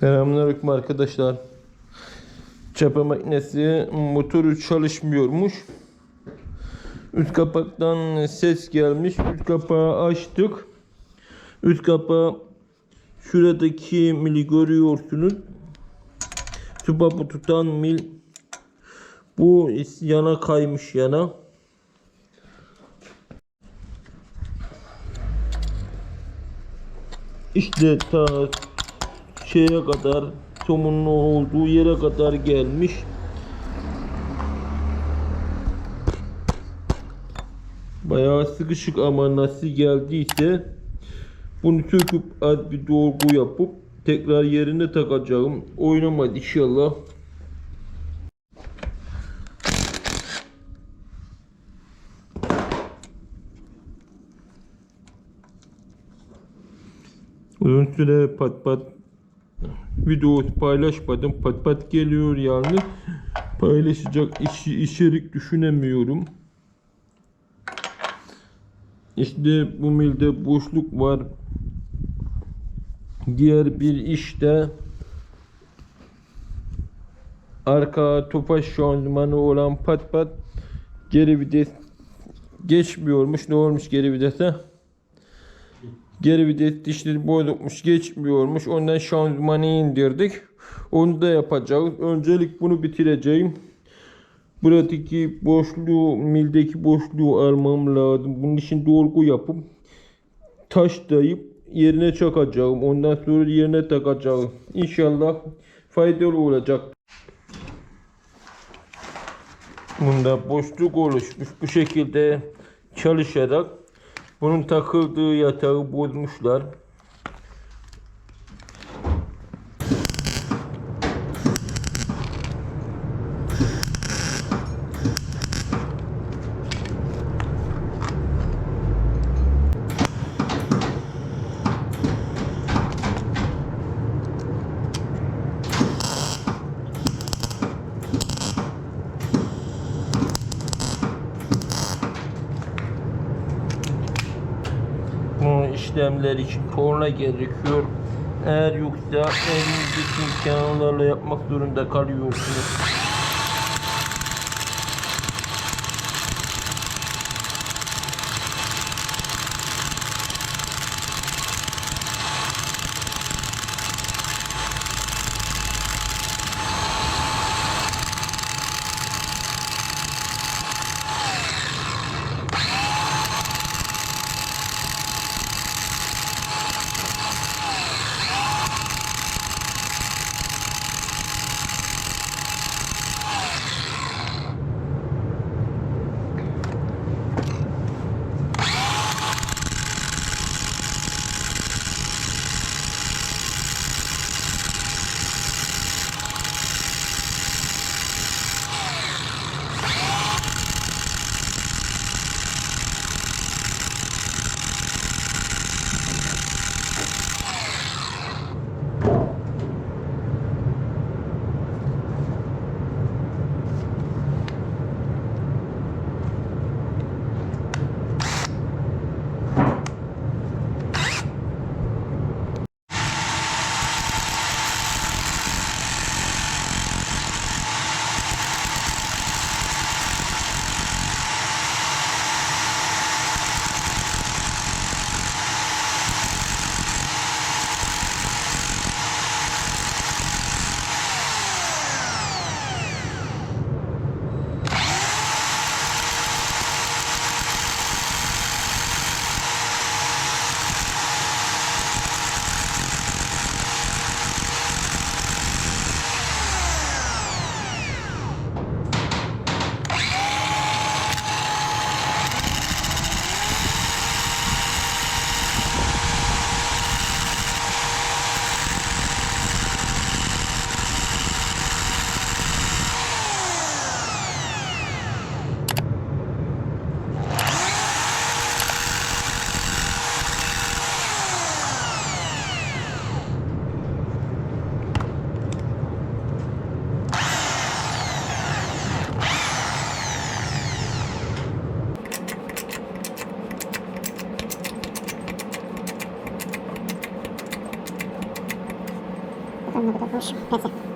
Selamünaleyküm arkadaşlar. Çapa makinesi motoru çalışmıyormuş. Üst kapaktan ses gelmiş. Üst kapağı açtık. Üst kapağı şuradaki mili görüyorsunuz. Subapı tutan mil bu yana kaymış yana. İşte ta şeye kadar somunun olduğu yere kadar gelmiş. Bayağı sıkışık ama nasıl geldiyse bunu söküp az bir dolgu yapıp tekrar yerine takacağım. Oynamadı inşallah. Uzun süre pat pat video paylaşmadım. Pat pat geliyor yani. Paylaşacak işi, içerik düşünemiyorum. İşte bu milde boşluk var. Diğer bir işte arka topaş şanzımanı olan pat pat geri vites geçmiyormuş. Ne olmuş geri vitese? Geri vites dişleri bozukmuş geçmiyormuş. Ondan şanzımanı indirdik. Onu da yapacağız. Öncelik bunu bitireceğim. Buradaki boşluğu, mildeki boşluğu almam lazım. Bunun için dolgu yapıp taşlayıp yerine çakacağım. Ondan sonra yerine takacağım. İnşallah faydalı olacak. Bunda boşluk oluşmuş. Bu şekilde çalışarak bunun takıldığı yatağı bozmuşlar. Bu işlemler için torna gerekiyor. Eğer yoksa elinizdeki imkanlarla yapmak zorunda kalıyorsunuz. Bakalım ne kadarmış.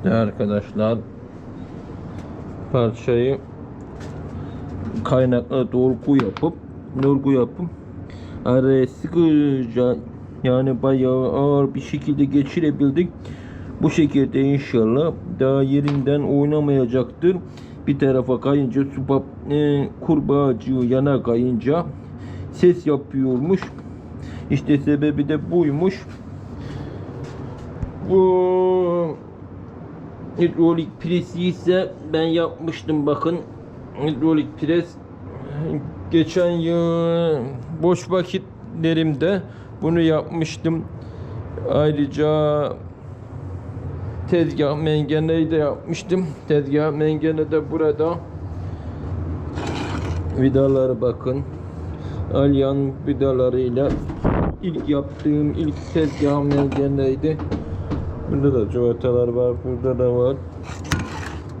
İşte arkadaşlar parçayı kaynakla dolgu yapıp dolgu yapıp araya sıkıca yani bayağı ağır bir şekilde geçirebildik. Bu şekilde inşallah daha yerinden oynamayacaktır. Bir tarafa kayınca su e, kurbağacığı yana kayınca ses yapıyormuş. İşte sebebi de buymuş. Bu hidrolik presi ise ben yapmıştım bakın. Hidrolik pres geçen yıl boş vakitlerimde bunu yapmıştım. Ayrıca tezgah mengeneyi de yapmıştım. Tezgah mengene de burada. Vidaları bakın. Alyan vidalarıyla ilk yaptığım ilk tezgah mengeneydi. Burada da civatalar var, burada da var.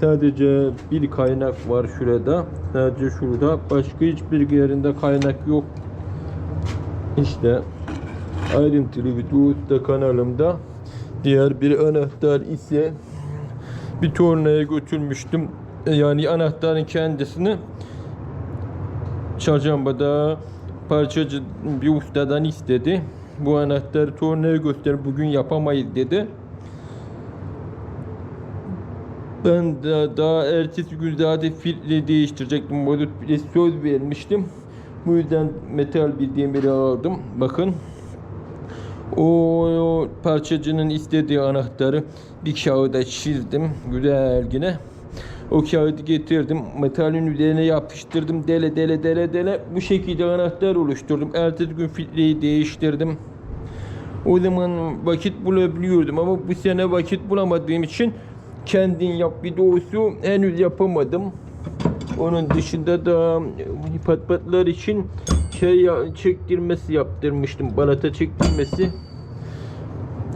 Sadece bir kaynak var şurada. Sadece şurada. Başka hiçbir yerinde kaynak yok. İşte ayrıntılı video da kanalımda. Diğer bir anahtar ise bir tornaya götürmüştüm. Yani anahtarın kendisini çarşambada parçacı bir ustadan istedi. Bu anahtarı tornaya göster bugün yapamayız dedi. Ben de daha ertesi gün zaten filtre değiştirecektim. Modül filtre söz vermiştim. Bu yüzden metal bir demiri aldım. Bakın. O, o parçacının istediği anahtarı bir kağıda çizdim. Güzel yine. O kağıdı getirdim. Metalin üzerine yapıştırdım. Dele dele dele dele. Bu şekilde anahtar oluşturdum. Ertesi gün filtreyi değiştirdim. O zaman vakit bulabiliyordum ama bu sene vakit bulamadığım için kendin yap videosu henüz yapamadım. Onun dışında da patpatlar için şey çektirmesi yaptırmıştım. Balata çektirmesi.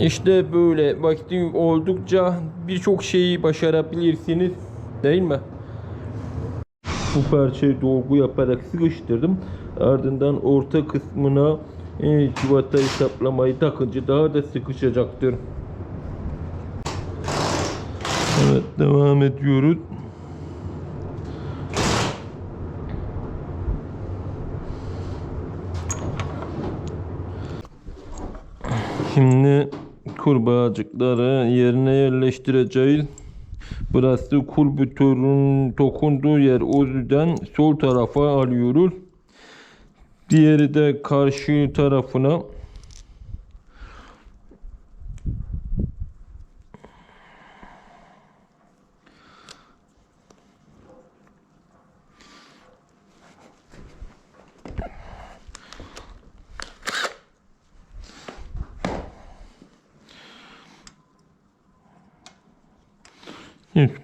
İşte böyle vakti oldukça birçok şeyi başarabilirsiniz. Değil mi? Bu parçayı dolgu yaparak sıkıştırdım. Ardından orta kısmına e, civata hesaplamayı takınca daha da sıkışacaktır. Evet devam ediyoruz. Şimdi kurbağacıkları yerine yerleştireceğiz. Burası kulbütörün dokunduğu yer. O yüzden sol tarafa alıyoruz. Diğeri de karşı tarafına.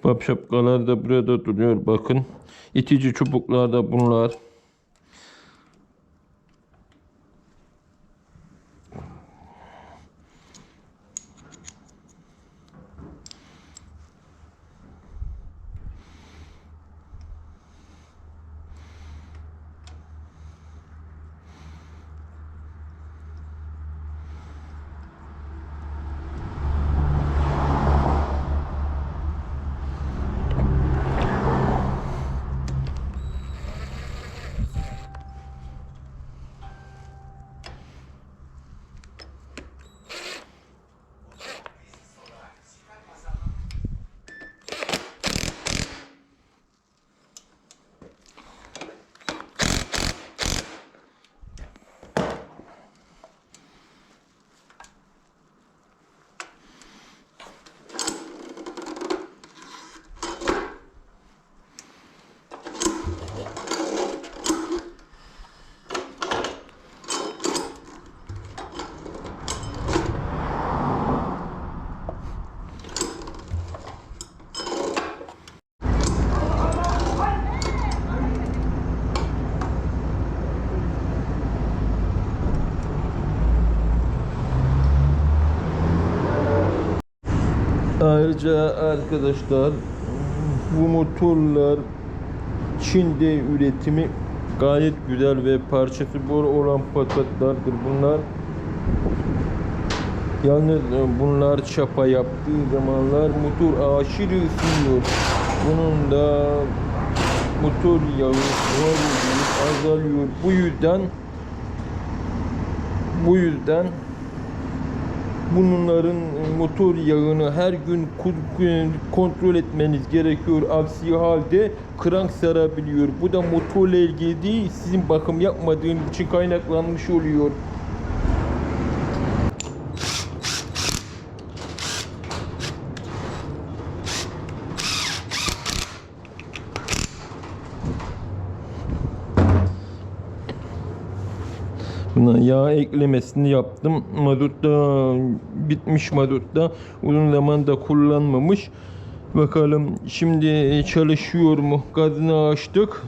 Pap şapkalar da burada duruyor bakın. İtici çubuklar da bunlar. Ayrıca arkadaşlar bu motorlar Çin'de üretimi gayet güzel ve parçası bol olan patatlardır bunlar. Yalnız e, bunlar çapa yaptığı zamanlar motor aşırı ısınıyor. Bunun da motor yağı azalıyor. Bu yüzden bu yüzden bunların motor yağını her gün kontrol etmeniz gerekiyor. Aksi halde krank sarabiliyor. Bu da motorla ilgili değil, sizin bakım yapmadığınız için kaynaklanmış oluyor. Buna yağ eklemesini yaptım. Mazutta bitmiş mazutta. Uzun zamanda kullanmamış. Bakalım şimdi çalışıyor mu? Gazını açtık.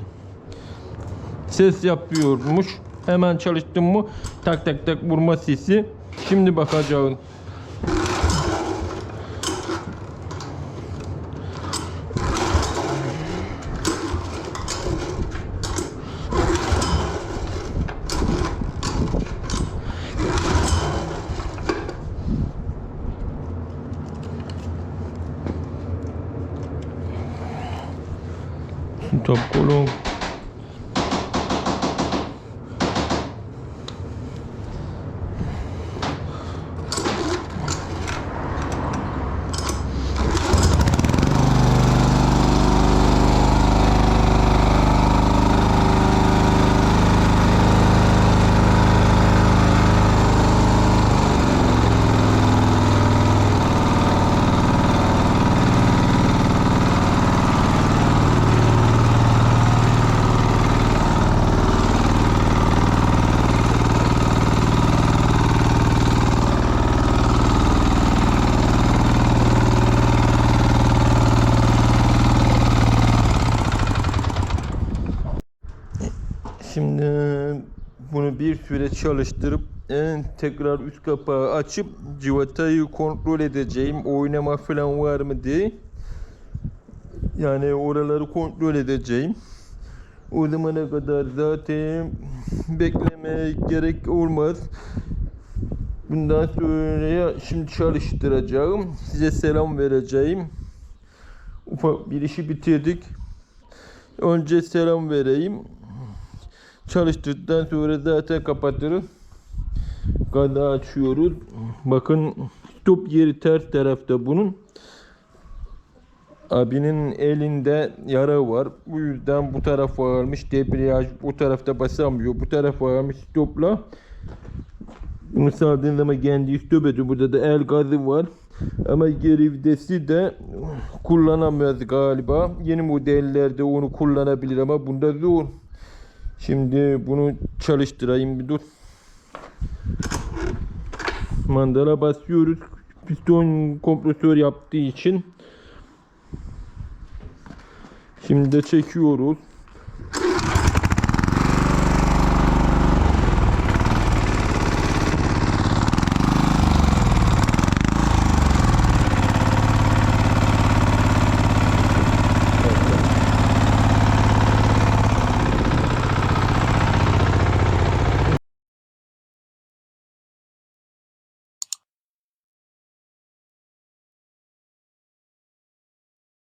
Ses yapıyormuş. Hemen çalıştım mı? Tak tak tak vurma sesi. Şimdi bakacağım. Top kolon. Şimdi bunu bir süre çalıştırıp en tekrar üst kapağı açıp civatayı kontrol edeceğim. Oynama falan var mı diye. Yani oraları kontrol edeceğim. O zamana kadar zaten bekleme gerek olmaz. Bundan sonra şimdi çalıştıracağım. Size selam vereceğim. Ufak bir işi bitirdik. Önce selam vereyim. Çalıştırdıktan sonra zaten kapatırız. Gazı açıyoruz. Bakın stop yeri ters tarafta bunun. Abinin elinde yara var. Bu yüzden bu tarafa almış. Debriyaj bu tarafta basamıyor. Bu tarafa almış stopla. Bunu sardığın zaman kendi stop ediyor. Burada da el gazı var. Ama geri vitesi de kullanamaz galiba. Yeni modellerde onu kullanabilir ama bunda zor. Şimdi bunu çalıştırayım bir dur. Mandala basıyoruz. Piston kompresör yaptığı için. Şimdi de çekiyoruz.